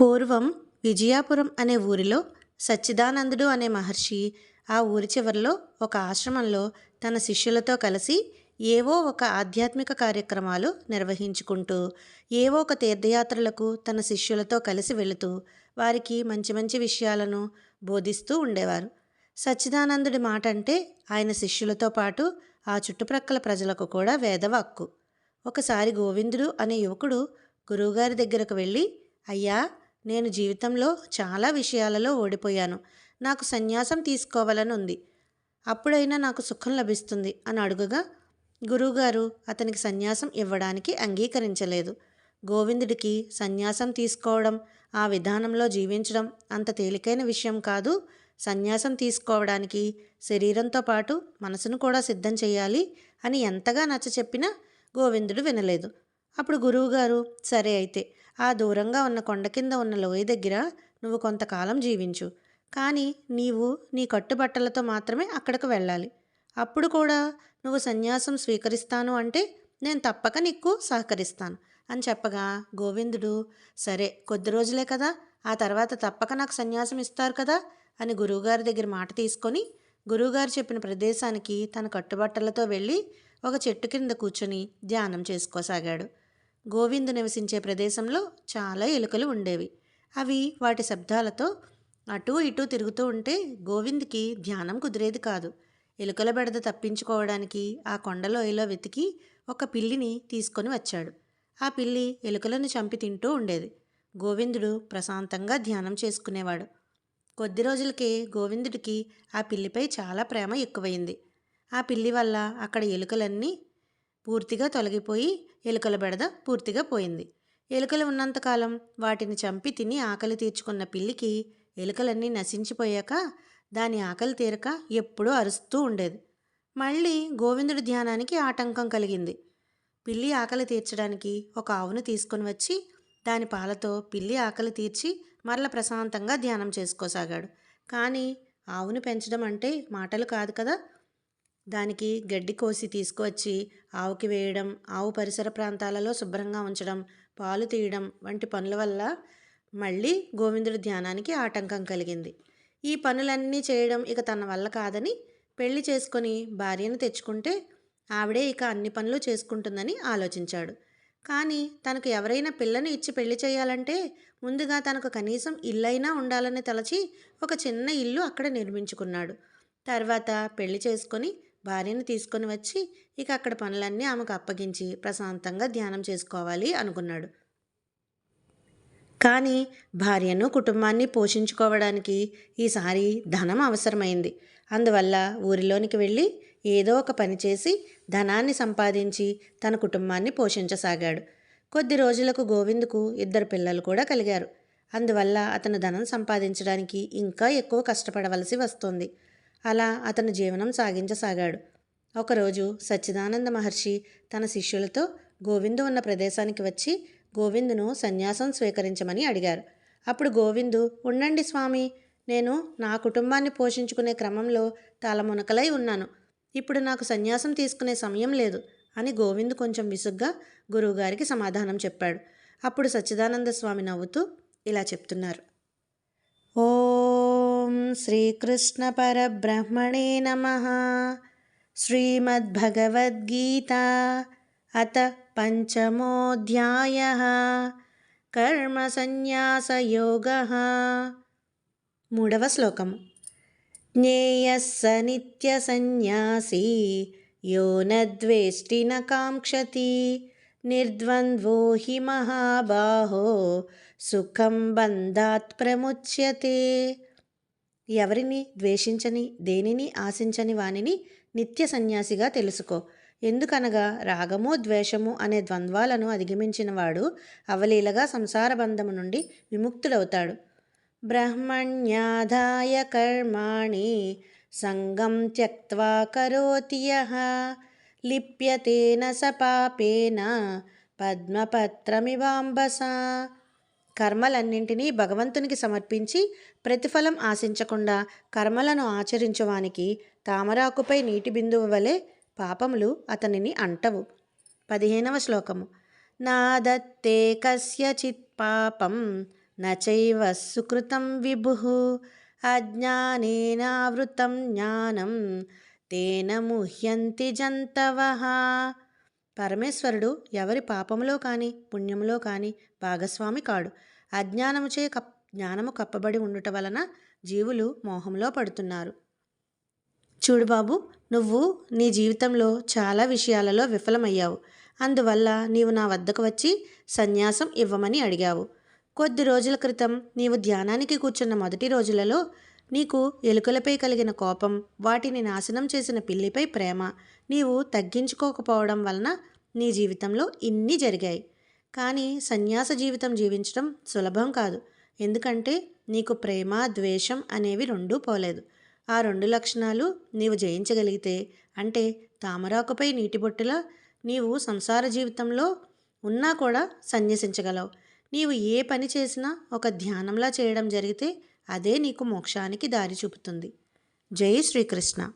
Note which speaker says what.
Speaker 1: పూర్వం విజయాపురం అనే ఊరిలో సచ్చిదానందుడు అనే మహర్షి ఆ ఊరి చివరిలో ఒక ఆశ్రమంలో తన శిష్యులతో కలిసి ఏవో ఒక ఆధ్యాత్మిక కార్యక్రమాలు నిర్వహించుకుంటూ ఏవో ఒక తీర్థయాత్రలకు తన శిష్యులతో కలిసి వెళుతూ వారికి మంచి మంచి విషయాలను బోధిస్తూ ఉండేవారు. సచ్చిదానందుడి మాట అంటే ఆయన శిష్యులతో పాటు ఆ చుట్టుప్రక్కల ప్రజలకు కూడా వేదవాక్కు. ఒకసారి గోవిందుడు అనే యువకుడు గురువుగారి దగ్గరకు వెళ్ళి అయ్యా నేను జీవితంలో చాలా విషయాలలో ఓడిపోయాను. నాకు సన్యాసం తీసుకోవాలని ఉంది. అప్పుడైనా నాకు సుఖం లభిస్తుంది అని అడుగగా గురువుగారు అతనికి సన్యాసం ఇవ్వడానికి అంగీకరించలేదు. గోవిందుడికి సన్యాసం తీసుకోవడం ఆ విధానంలో జీవించడం అంత తేలికైన విషయం కాదు. సన్యాసం తీసుకోవడానికి శరీరంతో పాటు మనసును కూడా సిద్ధం చేయాలి అని ఎంతగా నచ్చ చెప్పినా గోవిందుడు వినలేదు. అప్పుడు గురువుగారు సరే అయితే ఆ దూరంగా ఉన్న కొండ కింద ఉన్న లోయ దగ్గర నువ్వు కొంతకాలం జీవించు. కానీ నీవు నీ కట్టుబట్టలతో మాత్రమే అక్కడికి వెళ్ళాలి. అప్పుడు కూడా నువ్వు సన్యాసం స్వీకరిస్తాను అంటే నేను తప్పక నీకు సహకరిస్తాను. అని చెప్పగా గోవిందుడు సరే కొద్ది రోజులే కదా ఆ తర్వాత తప్పక నాకు సన్యాసం ఇస్తారు కదా అని గురువుగారి దగ్గర మాట తీసుకొని గురువుగారు చెప్పిన ప్రదేశానికి తన కట్టుబట్టలతో వెళ్ళి ఒక చెట్టు కింద కూర్చొని ధ్యానం చేసుకోసాగాడు. గోవిందు నివసించే ప్రదేశంలో చాలా ఎలుకలు ఉండేవి. అవి వాటి శబ్దాలతో అటూ ఇటూ తిరుగుతూ ఉంటే గోవింద్కి ధ్యానం కుదిరేది కాదు. ఎలుకల బెడద తప్పించుకోవడానికి ఆ కొండలోయలో వెతికి ఒక పిల్లిని తీసుకొని వచ్చాడు. ఆ పిల్లి ఎలుకలను చంపి తింటూ ఉండేది. గోవిందుడు ప్రశాంతంగా ధ్యానం చేసుకునేవాడు. కొద్ది రోజులకే గోవిందుడికి ఆ పిల్లిపై చాలా ప్రేమ ఎక్కువైంది. ఆ పిల్లి వల్ల అక్కడ ఎలుకలన్నీ పూర్తిగా తొలగిపోయి ఎలుకల బెడద పూర్తిగా పోయింది. ఎలుకలు ఉన్నంతకాలం వాటిని చంపి తిని ఆకలి తీర్చుకున్న పిల్లికి ఎలుకలన్నీ నశించిపోయాక దాని ఆకలి తీరక ఎప్పుడూ అరుస్తూ ఉండేది. మళ్ళీ గోవిందుడి ధ్యానానికి ఆటంకం కలిగింది. పిల్లి ఆకలి తీర్చడానికి ఒక ఆవును తీసుకొని వచ్చి దాని పాలతో పిల్లి ఆకలి తీర్చి మరల ప్రశాంతంగా ధ్యానం చేసుకోసాగాడు. కానీ ఆవును పెంచడం అంటే మాటలు కాదు కదా! దానికి గడ్డి కోసి తీసుకువచ్చి ఆవుకి వేయడం ఆవు పరిసర ప్రాంతాలలో శుభ్రంగా ఉంచడం పాలు తీయడం వంటి పనుల వల్ల మళ్ళీ గోవిందుడి ధ్యానానికి ఆటంకం కలిగింది. ఈ పనులన్నీ చేయడం ఇక తన వల్ల కాదని పెళ్ళి చేసుకొని భార్యను తెచ్చుకుంటే ఆవిడే ఇక అన్ని పనులు చేసుకుంటుందని ఆలోచించాడు. కానీ తనకు ఎవరైనా పిల్లను ఇచ్చి పెళ్ళి చేయాలంటే ముందుగా తనకు కనీసం ఇల్లైనా ఉండాలని తలచి ఒక చిన్న ఇల్లు అక్కడ నిర్మించుకున్నాడు. తర్వాత పెళ్ళి చేసుకొని భార్యను తీసుకొని వచ్చి ఇక అక్కడ పనులన్నీ ఆమెకు అప్పగించి ప్రశాంతంగా ధ్యానం చేసుకోవాలి అనుకున్నాడు. కానీ భార్యను కుటుంబాన్ని పోషించుకోవడానికి ఈసారి ధనం అవసరమైంది. అందువల్ల ఊరిలోనికి వెళ్ళి ఏదో ఒక పని చేసి ధనాన్ని సంపాదించి తన కుటుంబాన్ని పోషించసాగాడు. కొద్ది రోజులకు గోవింద్కు ఇద్దరు పిల్లలు కూడా కలిగారు. అందువల్ల అతను ధనం సంపాదించడానికి ఇంకా ఎక్కువ కష్టపడవలసి వస్తుంది. అలా అతను జీవనం సాగించసాగాడు. ఒకరోజు సచ్చిదానంద మహర్షి తన శిష్యులతో గోవిందు ఉన్న ప్రదేశానికి వచ్చి గోవిందును సన్యాసం స్వీకరించమని అడిగారు. అప్పుడు గోవిందు ఉండండి స్వామి నేను నా కుటుంబాన్ని పోషించుకునే క్రమంలో తలమునకలై ఉన్నాను. ఇప్పుడు నాకు సన్యాసం తీసుకునే సమయం లేదు అని గోవింద్ కొంచెం విసుగ్గా గురువుగారికి సమాధానం చెప్పాడు. అప్పుడు సచ్చిదానంద స్వామి నవ్వుతూ ఇలా చెప్తున్నారు. ఓ श्रीकृष्णपरब्रह्मणे नमः। श्रीमद्भगवद्गीता अथ पञ्चमोऽध्यायः। कर्मसंन्यासयोगः मूढवश्लोकं ज्ञेयः स नित्यसंन्यासी यो न द्वेष्टि न काङ्क्षति। निर्द्वन्द्वो हि महाबाहो सुखं बन्धात् प्रमुच्यते। ఎవరిని ద్వేషించని దేనిని ఆశించని వానిని నిత్య సన్యాసిగా తెలుసుకో. ఎందుకనగా రాగము ద్వేషము అనే ద్వంద్వాలను అధిగమించినవాడు అవలీలగా సంసార బంధము నుండి విముక్తుడవుతాడు బ్రహ్మణ్యాధాయ కర్మాణి సంగం త్యక్వా కరోతియ లిప్యతేన సపాపేన పద్మపత్రమివాంబసా. కర్మలన్నింటినీ భగవంతునికి సమర్పించి ప్రతిఫలం ఆశించకుండా కర్మలను ఆచరించువానికి తామరాకుపై నీటి బిందువు వలె పాపములు అతనిని అంటవు. పదిహేనవ శ్లోకము. నాదత్తే కస్యచిత్ పాపం నచైవ సుకృతం విభు అజ్ఞానేనావృతం జ్ఞానం తేన ముహ్యంతి జంతవ పరమేశ్వరుడు ఎవరి పాపములో కానీ పుణ్యములో కానీ భాగస్వామి కాడు. అజ్ఞానముచే కప్ జ్ఞానము కప్పబడి ఉండుట వలన జీవులు మోహంలో పడుతున్నారు. చూడు బాబు నువ్వు నీ జీవితంలో చాలా విషయాలలో విఫలమయ్యావు. అందువల్ల నీవు నా వద్దకు వచ్చి సన్యాసం ఇవ్వమని అడిగావు. కొద్ది రోజుల క్రితం నీవు ధ్యానానికి కూర్చున్న మొదటి రోజులలో నీకు ఎలుకలపై కలిగిన కోపం వాటిని నాశనం చేసిన పిల్లిపై ప్రేమ నీవు తగ్గించుకోకపోవడం వలన నీ జీవితంలో ఇన్ని జరిగాయి. కానీ సన్యాస జీవితం జీవించడం సులభం కాదు. ఎందుకంటే నీకు ప్రేమ ద్వేషం అనేవి రెండూ పోలేదు. ఆ రెండు లక్షణాలు నీవు జయించగలిగితే అంటే తామరాకుపై నీటిబొట్టులా నీవు సంసార జీవితంలో ఉన్నా కూడా సన్యసించగలవు. నీవు ఏ పని చేసినా ఒక ధ్యానంలా చేయడం జరిగితే అదే నీకు మోక్షానికి దారి చూపుతుంది. జై శ్రీకృష్ణ.